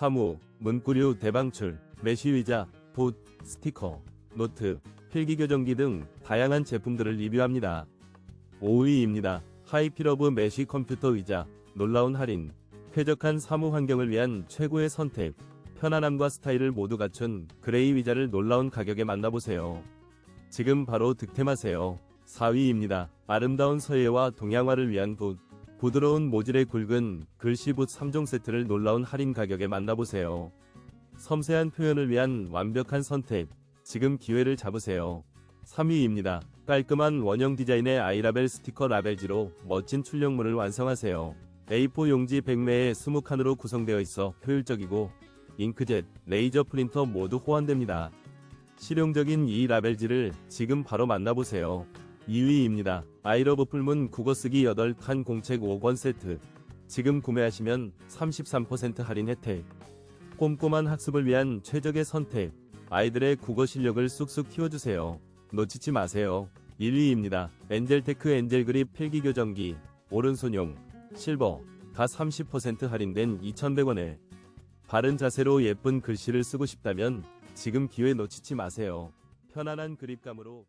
사무, 문구류 대방출, 메쉬의자, 붓, 스티커, 노트, 필기교정기 등 다양한 제품들을 리뷰합니다. 5위입니다. 하이필러브 메쉬 컴퓨터 의자, 놀라운 할인, 쾌적한 사무 환경을 위한 최고의 선택, 편안함과 스타일을 모두 갖춘 그레이 의자를 놀라운 가격에 만나보세요. 지금 바로 득템하세요. 4위입니다. 아름다운 서예와 동양화를 위한 붓, 부드러운 모질의 굵은 글씨붓 3종 세트를 놀라운 할인 가격에 만나보세요. 섬세한 표현을 위한 완벽한 선택, 지금 기회를 잡으세요. 3위입니다. 깔끔한 원형 디자인의 아이라벨 스티커 라벨지로 멋진 출력물을 완성하세요. A4 용지 100매에 20칸으로 구성되어 있어 효율적이고 잉크젯, 레이저 프린터 모두 호환됩니다. 실용적인 이 라벨지를 지금 바로 만나보세요. 2위입니다. 아이러브 풀문 국어쓰기 8칸 공책 5권 세트. 지금 구매하시면 33% 할인 혜택. 꼼꼼한 학습을 위한 최적의 선택. 아이들의 국어 실력을 쑥쑥 키워주세요. 놓치지 마세요. 1위입니다. 엔젤테크 엔젤그립 필기교정기. 오른손용. 실버. 다30% 할인된 2,100원에. 바른 자세로 예쁜 글씨를 쓰고 싶다면 지금 기회 놓치지 마세요. 편안한 그립감으로